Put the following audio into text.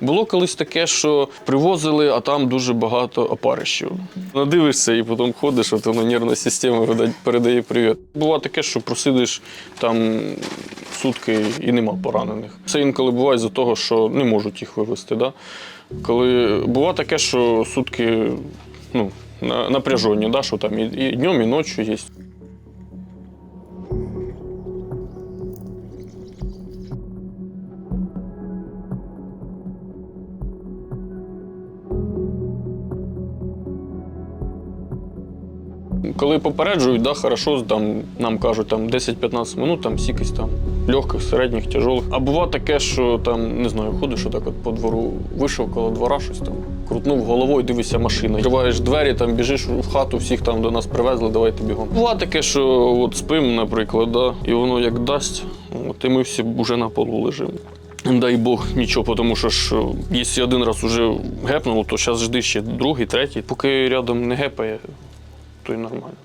Було колись таке, що привозили, а там дуже багато опарищів. Надивишся і потім ходиш, от воно нервна система передає привіт. Буває таке, що просидиш там сутки і нема поранених. Це інколи буває з-за того, що не можуть їх вивезти. Да? Коли буває таке, що сутки ну, на- напряжені, да? що там і днем, і ночі є. Коли попереджують, да, хорошо, там, нам кажуть там 10-15 минут, там сікись там легких, середніх, тяжелих. А буває таке, що там, не знаю, ходиш отак от по двору, вийшов коло двора, щось там, крутнув головою, дивишся машина. Відкриваєш двері, там біжиш в хату, всіх там до нас привезли, давайте бігом. Буває таке, що от спим, наприклад, да, і воно як дасть, от, і ми всі вже на полу лежимо. Дай Бог нічого, тому що ж, якщо один раз уже гепнуло, то зараз жди ще другий, третій. Поки рядом не гепає, то й нормально.